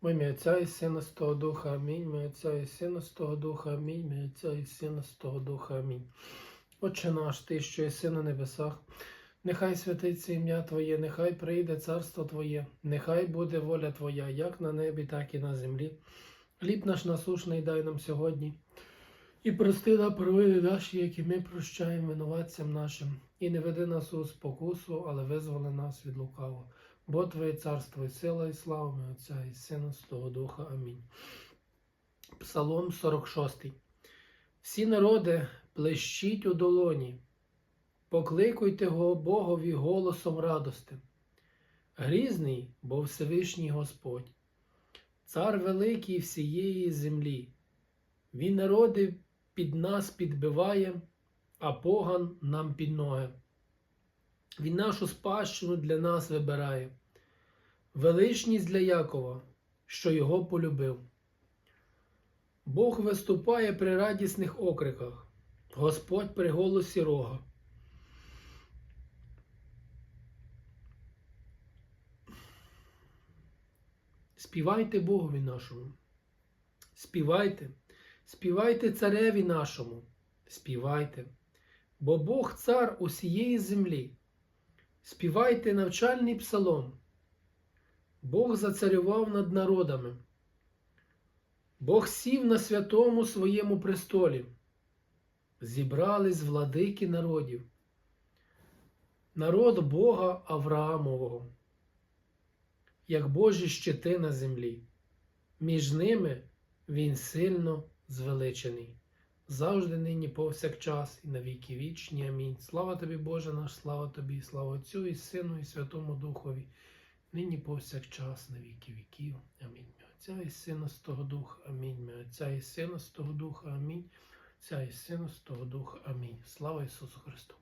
Во ім'я Отця і Сина Святого Духа, Амінь. Ми Отця і Сина Святого Духа, Амінь. Ми Отця і Сина Святого Духа, Амінь. Отче наш, Ти, що єси на небесах, нехай святиться ім'я Твоє, нехай прийде царство Твоє, нехай буде воля Твоя, як на небі, так і на землі. Хліб наш насушний дай нам сьогодні. І прости нам провини наші, які ми прощаємо винуватцям нашим, і не веди нас у спокусу, але визволи нас від лукавого. Бо Твоє царство і сила, і слава ми Отця і Сина Святого Духа. Амінь. Псалом 46. Всі народи плещіть у долоні, покликуйте го Богові голосом радости. Грізний, бо Всевишній Господь, цар великий всієї землі. Він народи під нас підбиває, а поган нам під ноги. Він нашу спадщину для нас вибирає, величність для Якова, що його полюбив. Бог виступає при радісних окриках, Господь при голосі рога. Співайте Богові нашому, співайте, співайте цареві нашому, співайте, бо Бог цар усієї землі. Співайте навчальний псалом. Бог зацарював над народами. Бог сів на святому своєму престолі. Зібрались владики народів. Народ Бога Авраамового, як Божі щити на землі. Між ними він сильно звеличений. Завжди нині повсякчас і на віки вічні. Амінь. Слава тобі, Боже наш, слава тобі, слава Отцю і Сину, і Святому Духові, нині повсякчас на віки віків. Амінь. Отця і Сина з того Духа. Амінь. Отця і Сина з того Духа. Амінь. Отця і Сина з того Духа. Амінь. Слава Ісусу Христу!